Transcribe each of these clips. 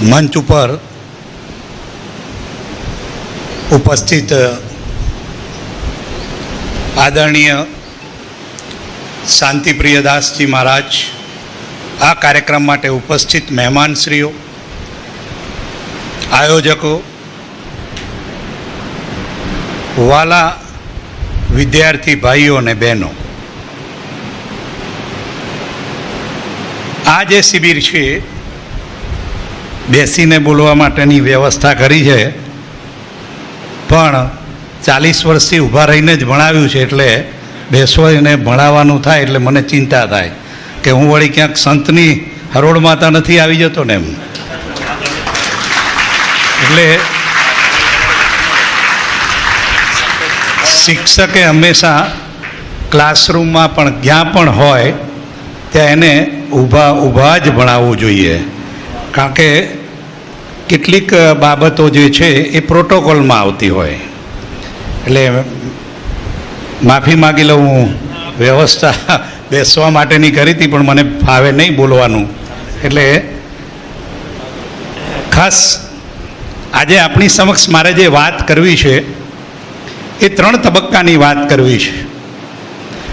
મંચ ઉપર ઉપસ્થિત આદરણીય શાંતિપ્રિય દાસજી મહારાજ, આ કાર્યક્રમ માટે ઉપસ્થિત મહેમાનશ્રીઓ, આયોજકો, વાલા વિદ્યાર્થી ભાઈઓ અને બહેનો. આ જે શિબિર છે બેસીને બોલવા માટેની વ્યવસ્થા કરી છે. પણ ચાલીસ વર્ષથી ઊભા રહીને જ ભણાવ્યું છે એટલે બેસવાને ભણાવવાનું થાય એટલે મને ચિંતા થાય કે હું વળી ક્યાંક સંતની હરોળ માતા નથી આવી જતો ને એમ. એટલે શિક્ષકે હંમેશા ક્લાસરૂમમાં પણ જ્યાં પણ હોય ત્યાં એને ઊભા ઊભા જ ભણાવવું જોઈએ. કારણ કે કેટલીક બાબતો જે છે એ પ્રોટોકોલમાં આવતી હોય. એટલે માફી માગી લઉં હું. વ્યવસ્થા બેસવા માટેની કરી હતી, પણ મને ફાવે નહીં બોલવાનું. એટલે ખાસ આજે આપણી સમક્ષ મારે જે વાત કરવી છે, એ ત્રણ તબક્કાની વાત કરવી છે.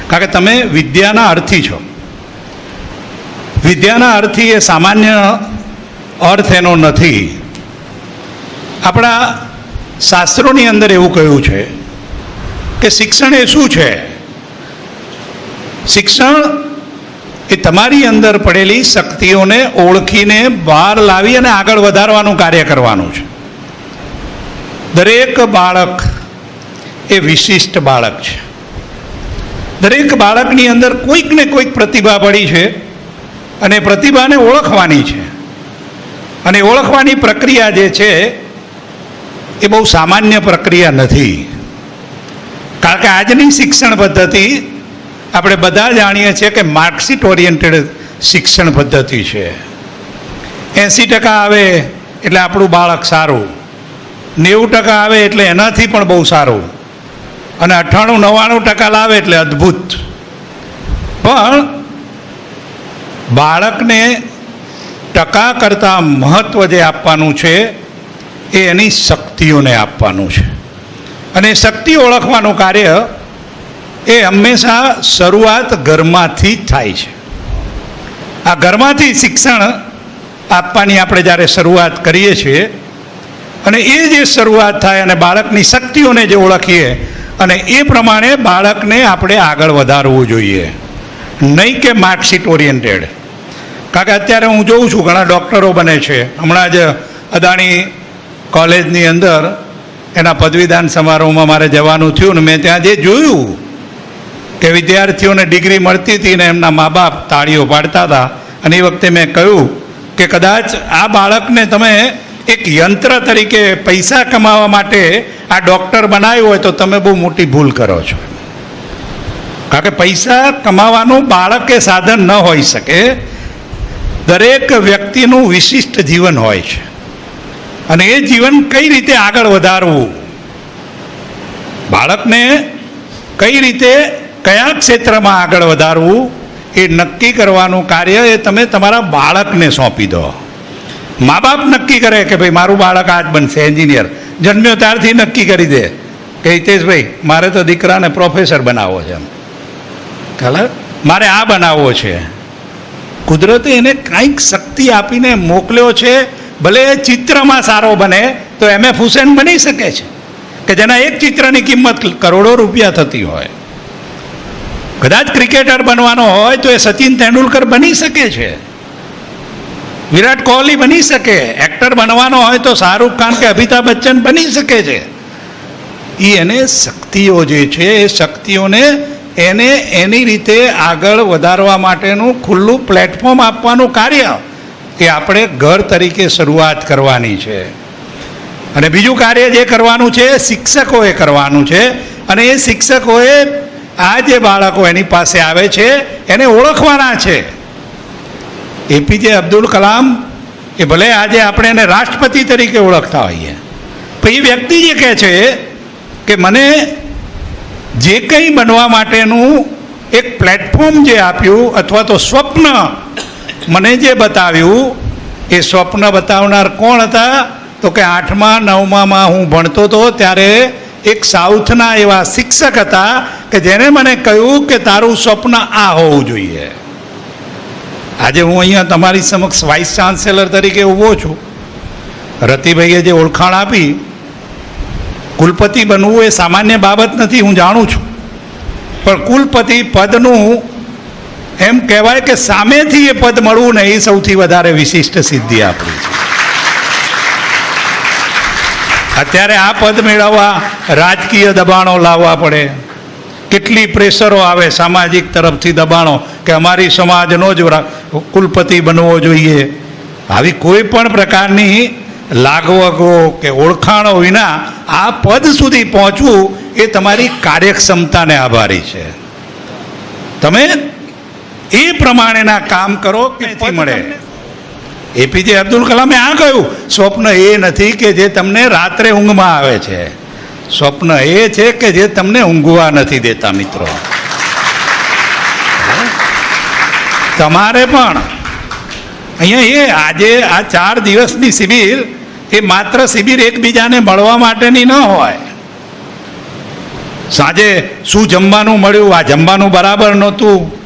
કારણ કે તમે વિદ્યાના અર્થી છો. વિદ્યાના અર્થી એ સામાન્ય અર્થ એનો નથી. આપણા શાસ્ત્રોની અંદર એવું કહ્યું છે કે શિક્ષણ એ શું છે? શિક્ષણ એ તમારી અંદર પડેલી શક્તિઓને ઓળખીને બહાર લાવી અને આગળ વધારવાનું કાર્ય કરવાનું છે. દરેક બાળક એ વિશિષ્ટ બાળક છે. દરેક બાળકની અંદર કોઈક ને કોઈક પ્રતિભા પડી છે અને પ્રતિભાને ઓળખવાની છે. અને ઓળખવાની પ્રક્રિયા જે છે, એ બહુ સામાન્ય પ્રક્રિયા નથી. કારણ કે આજની શિક્ષણ પદ્ધતિ, આપણે બધા જાણીએ છીએ કે માર્કશીટ ઓરિએન્ટેડ શિક્ષણ પદ્ધતિ છે. એંસી ટકા આવે એટલે આપણું બાળક સારું. નેવું ટકા આવે એટલે એનાથી પણ બહુ સારું. અને અઠ્ઠાણું, નવ્વાણું ટકા લાવે એટલે અદ્ભુત. પણ બાળકને ટકા કરતાં મહત્ત્વ જે આપવાનું છે, એ એની શક્તિઓને આપવાનું છે. અને શક્તિ ઓળખવાનું કાર્ય એ હંમેશા શરૂઆત ઘરમાંથી જ થાય છે. આ ઘરમાંથી શિક્ષણ આપવાની આપણે જ્યારે શરૂઆત કરીએ છીએ, અને એ જે શરૂઆત થાય અને બાળકની શક્તિઓને જે ઓળખીએ, અને એ પ્રમાણે બાળકને આપણે આગળ વધારવું જોઈએ. નહીં કે માર્કશીટ ઓરિએન્ટેડ કારણ કે અત્યારે હું જોઉં છું, ઘણા ડૉક્ટરો બને છે. હમણાં જ અદાણી કોલેજની અંદર એના પદવીદાન સમારોહમાં મારે જવાનું થયું ને મેં ત્યાં જે જોયું કે વિદ્યાર્થીઓને ડિગ્રી મળતી હતી ને એમના મા બાપ તાળીઓ પાડતા હતા. અને એ વખતે મેં કહ્યું કે કદાચ આ બાળકને તમે એક યંત્ર તરીકે પૈસા કમાવા માટે આ ડૉક્ટર બનાવ્યું હોય તો તમે બહુ મોટી ભૂલ કરો છો. કારણ કે પૈસા કમાવાનું બાળક સાધન ન હોઈ શકે. દરેક વ્યક્તિનું વિશિષ્ટ જીવન હોય છે. અને એ જીવન કઈ રીતે આગળ વધારવું? બાળકને કઈ રીતે કયા ક્ષેત્રમાં આગળ વધારવું? એ નક્કી કરવાનું કાર્ય એ તમે તમારા બાળકને સોંપી દો. મા બાપ નક્કી કરે કે ભાઈ મારું બાળક આજ બનશે એન્જિનિયર. જન્મ્યો ત્યારથી નક્કી કરી દે કે હિતેશભાઈ મારે તો દીકરાને પ્રોફેસર બનાવવો છે એમ. ખ્યાલ મારે આ બનાવવો છે. કુદરતે એને કંઈક શક્તિ આપીને મોકલ્યો છે, ભલે એ ચિત્રમાં સારો બને, તો એમ એફ હુસેન બની શકે છે. કે જેના એક ચિત્રની કિંમત કરોડો રૂપિયા થતી હોય. કદાચ ક્રિકેટર બનવાનો હોય તો એ સચિન તેંડુલકર બની શકે છે. વિરાટ કોહલી બની શકે, એક્ટર બનવાનો હોય તો શાહરૂખ ખાન કે અમિતાભ બચ્ચન બની શકે છે. એ એને શક્તિઓ જે છે, એ શક્તિઓને એને એની રીતે આગળ વધારવા માટેનું ખુલ્લું પ્લેટફોર્મ આપવાનું કાર્ય એ આપણે ઘર તરીકે શરૂઆત કરવાની છે. અને બીજું કાર્ય જે કરવાનું છે એ શિક્ષકોએ કરવાનું છે. અને એ શિક્ષકોએ આ જે બાળકો એની પાસે આવે છે, એને ઓળખવાના છે. એપીજે અબ્દુલ કલામ એ ભલે આજે આપણે એને રાષ્ટ્રપતિ તરીકે ઓળખતા હોઈએ, પણ એ વ્યક્તિ જે કહે છે કે મને જે કંઈ બનવા માટેનું એક પ્લેટફોર્મ જે આપ્યું અથવા તો સ્વપ્ન મને જે બતાવ્યું, એ સ્વપ્ન બતાવનાર કોણ હતા? તો કે આઠમા, નવમામાં હું ભણતો હતો ત્યારે એક સાઉથના એવા શિક્ષક હતા કે જેને મને કહ્યું કે તારું સ્વપ્ન આ હોવું જોઈએ. આજે હું અહીંયા તમારી સમક્ષ વાઇસ ચાન્સેલર તરીકે ઊભો છું. રતિભાઈએ જે ઓળખાણ આપી કુલપતિ બનવું એ સામાન્ય બાબત નથી, હું જાણું છું. પણ કુલપતિ પદનું એમ કહેવાય કે સામેથી એ પદ મળવું ને એ સૌથી વધારે વિશિષ્ટ સિદ્ધિ આપણી છે. અત્યારે આ પદ મેળવવા રાજકીય દબાણો લાવવા પડે. કેટલી પ્રેશરો આવે સામાજિક તરફથી દબાણો કે અમારી સમાજનો જ કુલપતિ બનવો જોઈએ. આવી કોઈ પણ પ્રકારની લાગવગો કે ઓળખાણો વિના આ પદ સુધી પહોંચવું એ તમારી કાર્યક્ષમતાને આભારી છે. તમે એ પ્રમાણેના કામ કરો કે પદ મળે. એપીજે અબ્દુલ કલામે આ કહ્યું સ્વપ્ન એ નથી કે જે તમને રાત્રે ઊંઘમાં આવે છે. સ્વપ્ન એ છે કે જે તમને ઊંઘવા નથી દેતા મિત્રો. તમારે પણ અહીંયા એ આજે આ ચાર દિવસની શિબિર એ માત્ર શિબિર એકબીજાને મળવા માટેની ન હોય. સાંજે શું જમવાનું મળ્યું? આ જમવાનું બરાબર નહોતું.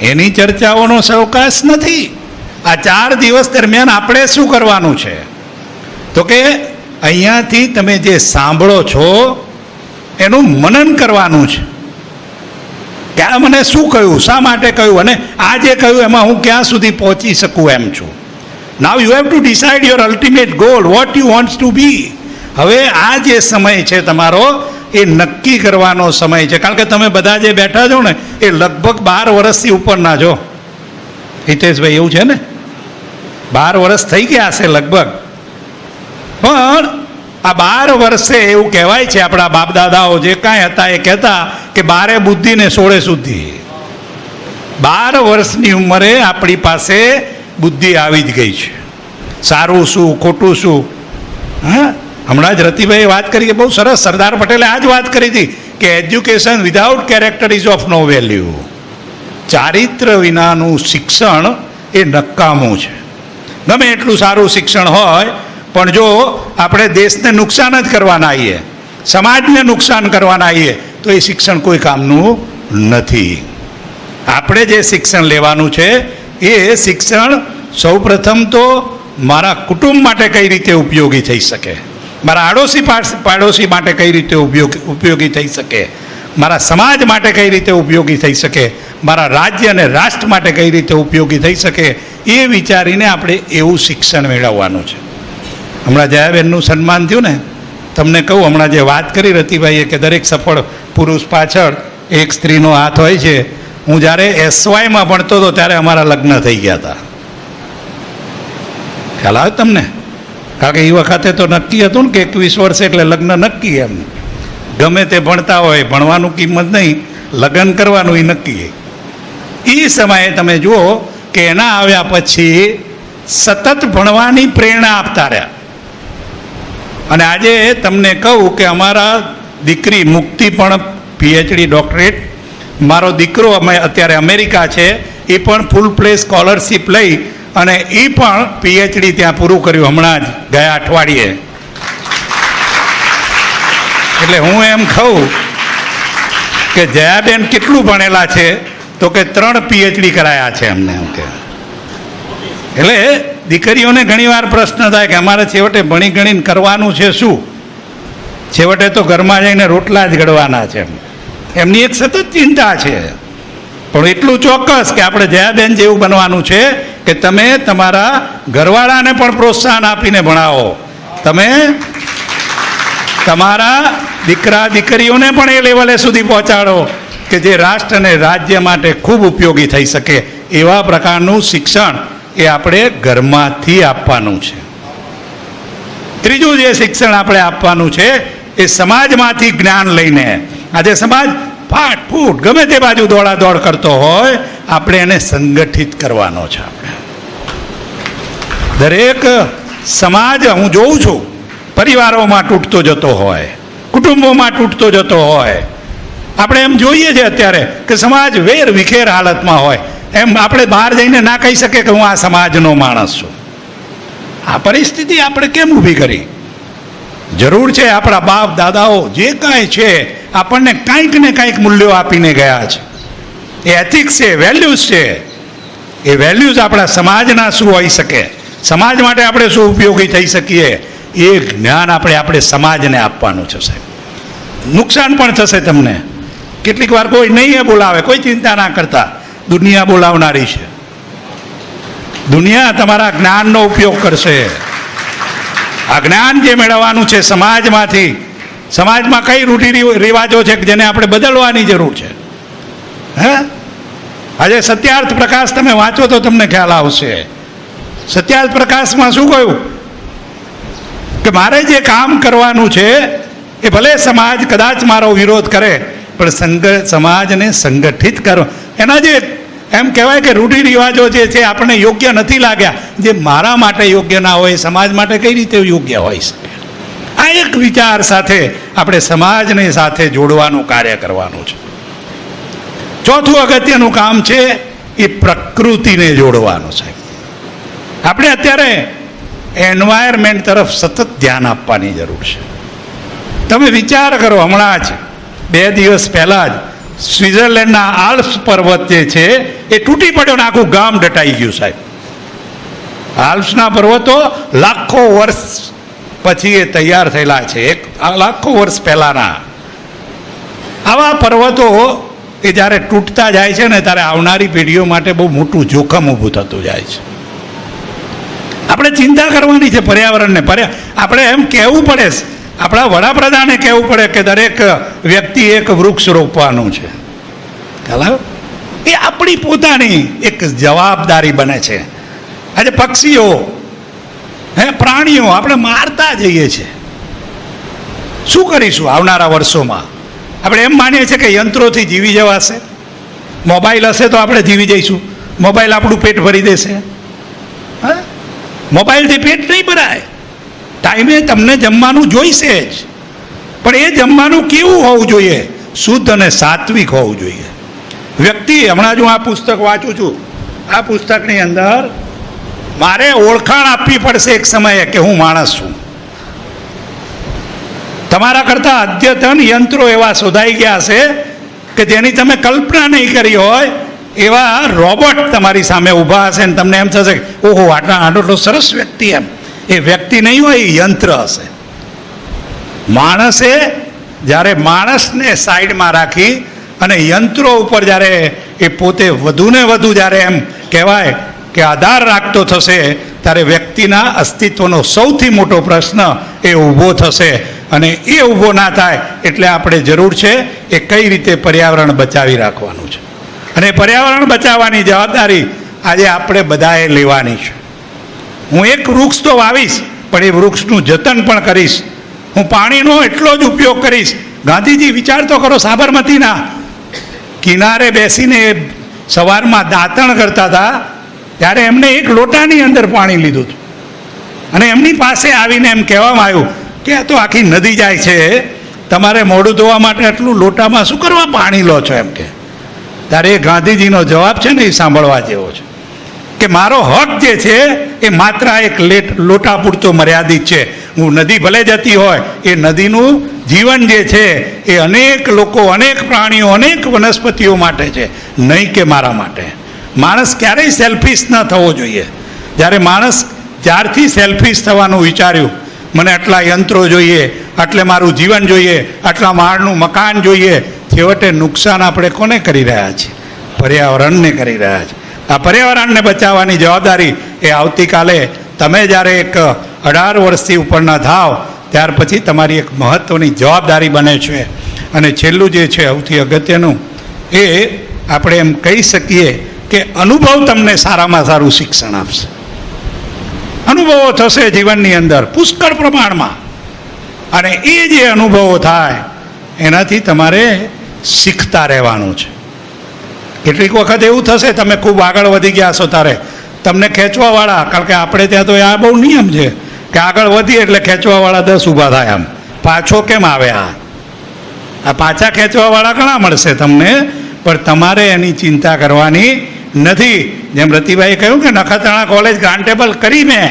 એની ચર્ચાઓનો સવકાશ નથી. આ ચાર દિવસ દરમિયાન આપણે શું કરવાનું છે? તો કે અહીંયાથી તમે જે સાંભળો છો, એનું મનન કરવાનું છે. કે મને શું કહ્યું? શા માટે કહ્યું? અને આ જે કહ્યું, એમાં હું ક્યાં સુધી પહોંચી શકું એમ છું? Now you have to decide your ultimate goal what you wants to be હવે આ જે સમય છે તમારો, એ નક્કી કરવાનો સમય છે. કારણ કે તમે બધા જે બેઠા છો ને, એ લગભગ બાર વર્ષથી ઉપરના છો. હિતેશભાઈ, એવું છે ને? બાર વર્ષ થઈ ગયા હશે લગભગ. પણ આ બાર વર્ષે એવું કહેવાય છે આપણા બાપ દાદાઓ જે કાંઈ હતા એ કહેતા કે બારે બુદ્ધિ ને સોળે શુદ્ધિ. બાર વર્ષની ઉંમરે આપણી પાસે બુદ્ધિ આવી જ ગઈ છે. સારું શું, ખોટું શું? હા? હમણાં જ રતિભાઈએ વાત કરી કે બહુ સરસ સરદાર પટેલે આ જ વાત કરી હતી કે education without character is of no value ચારિત્ર વિનાનું શિક્ષણ એ નકામું છે. ગમે એટલું સારું શિક્ષણ હોય પણ જો આપણે દેશને નુકસાન જ કરવાના આવીએ સમાજને નુકસાન કરવાના આવીએ તો એ શિક્ષણ કોઈ કામનું નથી. આપણે જે શિક્ષણ લેવાનું છે, એ શિક્ષણ સૌપ્રથમ તો મારા કુટુંબ માટે કઈ રીતે ઉપયોગી થઈ શકે? મારા આડોશી પાડોશી માટે કઈ રીતે ઉપયોગ, ઉપયોગી થઈ શકે? મારા સમાજ માટે કઈ રીતે ઉપયોગી થઈ શકે? મારા રાજ્ય અને રાષ્ટ્ર માટે કઈ રીતે ઉપયોગી થઈ શકે? એ વિચારીને આપણે એવું શિક્ષણ મેળવવાનું છે. હમણાં જયાબેનનું સન્માન થયું ને, તમને કહું, હમણાં જે વાત કરી રતિભાઈએ કે દરેક સફળ પુરુષ પાછળ એક સ્ત્રીનો હાથ હોય છે, હું જ્યારે એસવાયમાં ભણતો હતો ત્યારે અમારા લગ્ન થઈ ગયા હતા. ખ્યાલ આવે તમને? કારણ કે એ વખતે તો નક્કી હતું ને કે એકવીસ વર્ષ એટલે લગ્ન નક્કી એમ. ગમે તે ભણતા હોય, ભણવાનું કિંમત નહીં, લગ્ન કરવાનું એ નક્કી. એ સમયે તમે જુઓ કે એના આવ્યા પછી સતત ભણવાની પ્રેરણા આપતા રહ્યા. અને આજે તમને કહું કે અમારા દીકરી મુક્તિ પણ પીએચડી ડોક્ટરેટ મારો દીકરો અમે અત્યારે અમેરિકા છે, એ પણ ફૂલ પ્લે સ્કોલરશીપ લઈ અને એ પણ પીએચડી ત્યાં પૂરું કર્યું હમણાં જ, ગયા અઠવાડિયે. એટલે હું એમ કહું કે જયાબેન કેટલું ભણેલા છે, તો કે ત્રણ પીએચડી કરાયા છે અમને એમ કે. એટલે દીકરીઓને ઘણીવાર પ્રશ્ન થાય કે અમારે છેવટે ભણી ગણીને કરવાનું છે શું? છેવટે તો ઘરમાં જઈને રોટલા જ ઘડવાના છે એમની એક સતત ચિંતા છે. પણ એટલું ચોક્કસ કે આપણે જયાબેન જેવું બનવાનું છે કે તમે તમારા ઘરવાળાને પણ પ્રોત્સાહન આપીને ભણાવો. તમે તમારા દીકરા દીકરીઓને પણ એ લેવલે સુધી પહોંચાડો કે જે રાષ્ટ્ર અને રાજ્ય માટે ખૂબ ઉપયોગી થઈ શકે એવા પ્રકારનું શિક્ષણ એ આપણે ઘરમાંથી આપવાનું છે. ત્રીજું જે શિક્ષણ આપણે આપવાનું છે, એ સમાજમાંથી જ્ઞાન લઈને. આજે સમાજ ફાટ ફૂટ ગમે તે બાજુ દોડાદોડ કરતો હોય, આપણે એને સંગઠિત કરવાનો છે આપણે. દરેક સમાજ હું જોઉં છું, પરિવારોમાં તૂટતો જતો હોય, કુટુંબોમાં તૂટતો જતો હોય. આપણે એમ જોઈએ છે અત્યારે કે સમાજ વેર વિખેર હાલતમાં હોય. એમ આપણે બહાર જઈને ના કહી શકીએ કે હું આ સમાજનો માણસ છું. આ પરિસ્થિતિ આપણે કેમ ઊભી કરી? જરૂર છે આપણા બાપ, દાદાઓ, જે કાંઈ છે, આપણને કાંઈક ને કાંઈક મૂલ્યો આપીને ગયા છે. એ એથિક્સ છે વેલ્યુઝ છે. એ વેલ્યુઝ આપણા સમાજના શું હોઈ શકે? સમાજ માટે આપણે શું ઉપયોગી થઈ શકીએ? એ જ્ઞાન આપણે આપણે સમાજને આપવાનું છે સાહેબ. નુકસાન પણ થશે તમને. કેટલીક વાર કોઈ નહીં બોલાવે, કોઈ ચિંતા ના કરતા. દુનિયા બોલાવનારી છે. દુનિયા તમારા જ્ઞાનનો ઉપયોગ કરશે. આ જ્ઞાન જે મેળવવાનું છે સમાજમાંથી, સમાજમાં કઈ રૂઢિ રિવાજો છે કે જેને આપણે બદલવાની જરૂર છે? હે? આજે સત્યાર્થ પ્રકાશ તમે વાંચો તો તમને ખ્યાલ આવશે. સત્યાર્થ પ્રકાશમાં શું કહ્યું? કે મારે જે કામ કરવાનું છે, એ ભલે સમાજ કદાચ મારો વિરોધ કરે, પણ સંગ, સમાજને સંગઠિત કરો. એના જે એમ કહેવાય કે રૂઢિ રિવાજો જે છે આપણને યોગ્ય નથી લાગ્યા. જે મારા માટે યોગ્ય ના હોય, સમાજ માટે કઈ રીતે યોગ્ય હોઈ શકે આ એક વિચાર સાથે આપણે સમાજને સાથે જોડવાનું કાર્ય કરવાનું છે. ચોથું અગત્યનું કામ છે, એ પ્રકૃતિને જોડવાનું છે. આપણે અત્યારે એન્વાયરમેન્ટ તરફ સતત ધ્યાન આપવાની જરૂર છે. તમે વિચાર કરો, હમણાં જ, બે દિવસ પહેલાં જ સ્વિટ્ઝરલેન્ડના આલ્પ્સ પર્વત જે છે, એ તૂટી પડ્યો ને આખું ગામ ડટાઈ ગયું સાહેબ. આલ્પ્સના પર્વતો લાખો વર્ષ પછી એ તૈયાર થયેલા છે. એક લાખો વર્ષ પહેલાંના. આવા પર્વતો એ જ્યારે તૂટતા જાય છે ને ત્યારે આવનારી પેઢીઓ માટે બહુ મોટું જોખમ ઊભું થતું જાય છે. આપણે ચિંતા કરવાની છે પર્યાવરણને. પર્યા આપણે એમ કહેવું પડે. આપણા વડાપ્રધાને કહેવું પડે કે દરેક વ્યક્તિ એક વૃક્ષ રોપવાનું છે. ખ્યાલ એ આપણી પોતાની એક જવાબદારી બને છે. આજે પક્ષીઓ, હે, પ્રાણીઓ આપણે મારતા જઈએ છીએ. શું કરીશું આવનારા વર્ષોમાં? આપણે એમ માનીએ છીએ કે યંત્રોથી જીવી જવાશે. મોબાઈલ હશે તો આપણે જીવી જઈશું. મોબાઈલ આપણું પેટ ભરી દેશે. હા? મોબાઈલથી પેટ નહીં ભરાય. ટાઈમે તમને જમવાનું જોઈશે જ. પણ એ જમવાનું કેવું હોવું જોઈએ? શુદ્ધ અને સાત્વિક હોવું જોઈએ. વ્યક્તિ, હમણાં જ હું આ પુસ્તક વાંચું છું. આ પુસ્તકની અંદર મારે ઓળખાણ આપવી પડશે એક સમયે કે હું માણસ છું. તમારા કરતાં અદ્યતન યંત્રો એવા શોધાઈ ગયા છે કે જેની તમે કલ્પના નહીં કરી હોય, એવા રોબોટ તમારી સામે ઊભા હશે ને તમને એમ થશે ઓહો, આટલા, આટલો સરસ વ્યક્તિ એમ. એ વ્યક્તિ નહીં હોય, એ યંત્ર હશે. માણસે જ્યારે માણસને સાઈડમાં રાખી અને યંત્રો ઉપર જ્યારે એ પોતે વધુને વધુ જ્યારે એમ કહેવાય કે આધાર રાખતો થશે, ત્યારે વ્યક્તિના અસ્તિત્વનો સૌથી મોટો પ્રશ્ન એ ઊભો થશે. અને એ ઊભો ના થાય એટલે આપણે જરૂર છે એ કઈ રીતે પર્યાવરણ બચાવી રાખવાનું છે. અને પર્યાવરણ બચાવવાની જવાબદારી આજે આપણે બધાએ લેવાની છે. હું એક વૃક્ષ તો વાવીશ, પણ એ વૃક્ષનું જતન પણ કરીશ. હું પાણીનો એટલો જ ઉપયોગ કરીશ. ગાંધીજી વિચાર તો કરો સાબરમતીના. કિનારે બેસીને સવારમાં દાંતણ કરતા હતા, ત્યારે એમને એક લોટાની અંદર પાણી લીધું હતું. અને એમની પાસે આવીને એમ કહેવામાં આવ્યું કે આ તો આખી નદી જાય છે, તમારે મોઢું ધોવા માટે આટલું લોટામાં શું કરવા પાણી લો છો એમ કે. ત્યારે એ ગાંધીજીનો જવાબ છે ને એ સાંભળવા જેવો છે. કે મારો હક જે છે એ માત્ર એક લેટ લોટા પૂરતો મર્યાદિત છે. હું નદી ભલે જતી હોય, એ નદીનું જીવન જે છે એ અનેક લોકો, અનેક પ્રાણીઓ, અનેક વનસ્પતિઓ માટે છે, નહીં કે મારા માટે. માણસ ક્યારેય સેલ્ફિશ ન થવો જોઈએ. જ્યારે માણસ જ્યારથી સેલ્ફિશ થવાનું વિચાર્યું, મને આટલા યંત્રો જોઈએ, આટલે મારું જીવન જોઈએ, આટલા માળનું મકાન જોઈએ, છેવટે નુકસાન આપણે કોને કરી રહ્યા છીએ? પર્યાવરણને કરી રહ્યા છીએ. આ પર્યાવરણને બચાવવાની જવાબદારી એ આવતીકાલે તમે જ્યારે એક અઢાર વર્ષથી ઉપરના થાવ, ત્યાર પછી તમારી એક મહત્ત્વની જવાબદારી બને છે. અને છેલ્લું જે છે, સૌથી અગત્યનું, એ આપણે એમ કહી શકીએ કે અનુભવ તમને સારામાં સારું શિક્ષણ આપશે. અનુભવો થશે જીવનની અંદર, પુષ્કળ પ્રમાણમાં. અને એ જે અનુભવો થાય, એનાથી તમારે શીખતા રહેવાનું છે. કેટલીક વખત એવું થશે, તમે ખૂબ આગળ વધી ગયા છો તારે. તમને ખેંચવાવાળા, કારણ કે આપણે ત્યાં તો આ બહુ નિયમ છે કે આગળ વધીએ એટલે ખેંચવાવાળા દસ ઊભા થાય આમ. પાછો કેમ આવે આ? પાછા ખેંચવાવાળા ઘણા મળશે તમને, પણ તમારે એની ચિંતા કરવાની નથી. જેમ રતિભાઈ કહ્યું કે નખત્રાણા કોલેજ ગ્રાન્ટેબલ કરી મેં.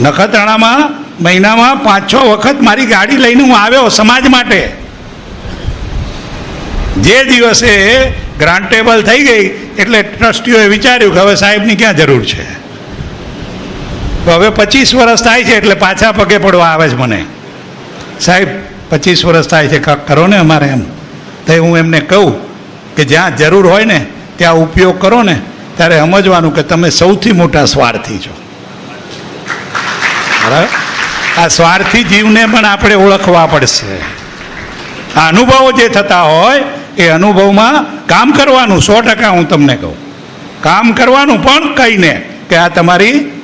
નખત્રાણામાં મહિનામાં પાંચ છ વખત મારી ગાડી લઈને હું આવ્યો સમાજ માટે. જે દિવસે ગ્રાન્ટેબલ થઈ ગઈ, એટલે ટ્રસ્ટીઓએ વિચાર્યું કે હવે સાહેબની ક્યાં જરૂર છે? હવે પચીસ વર્ષ થાય છે એટલે પાછા પગે પડવા આવે છે મને. સાહેબ, પચીસ વર્ષ થાય છે કરો ને અમારે એમ. તો હું એમને કહું કે જ્યાં જરૂર હોય ને, ત્યાં ઉપયોગ કરો ને, ત્યારે સમજવાનું કે તમે સૌથી મોટા સ્વાર્થી છો. બરાબર આ સ્વાર્થી જીવને પણ આપણે ઓળખવા પડશે. આ અનુભવો જે થતા હોય એ અનુભવમાં કામ કરવાનું, સો ટકા હું તમને કહું. કામ કરવાનું પણ કહીને કે આ તમારી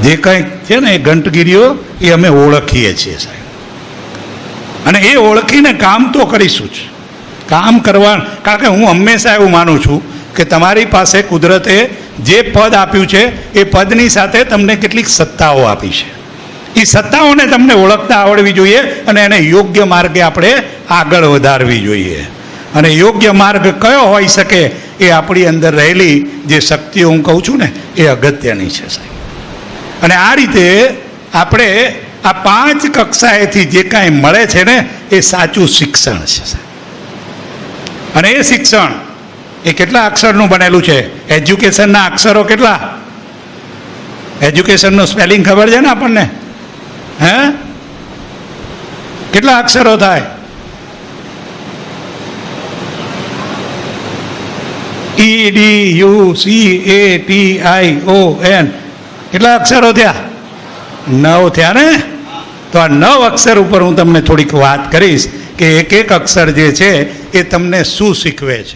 જે કંઈક છે ને એ ગંટગીરીઓ એ અમે ઓળખીએ છીએ સાહેબ. અને એ ઓળખીને કામ તો કરીશું જ. કામ કરવા, કારણ કે હું હંમેશા એવું માનું છું કે તમારી પાસે કુદરતે જે પદ આપ્યું છે, એ પદની સાથે તમને કેટલીક સત્તાઓ આપી છે. એ સત્તાઓને તમને ઓળખતા આવડવી જોઈએ અને એને યોગ્ય માર્ગે આપણે આગળ વધારવી જોઈએ. અને યોગ્ય માર્ગ કયો હોઈ શકે એ આપણી અંદર રહેલી જે શક્તિઓ હું કહું છું ને, એ અગત્યની છે સાહેબ. અને આ રીતે આપણે આ પાંચ કક્ષાએથી જે કાંઈ મળે છે ને, એ સાચું શિક્ષણ છે સાહેબ. અને એ શિક્ષણ, એ કેટલા અક્ષરનું બનેલું છે? એજ્યુકેશનના અક્ષરો કેટલા? એજ્યુકેશનનું સ્પેલિંગ ખબર છે ને આપણને? હે? કેટલા અક્ષરો થાય? E D U C A T I O N કેટલા અક્ષરો થયા? નવ થયા ને? તો આ નવ અક્ષર ઉપર હું તમને થોડીક વાત કરીશ કે એક એક અક્ષર જે છે એ તમને શું શીખવે છે.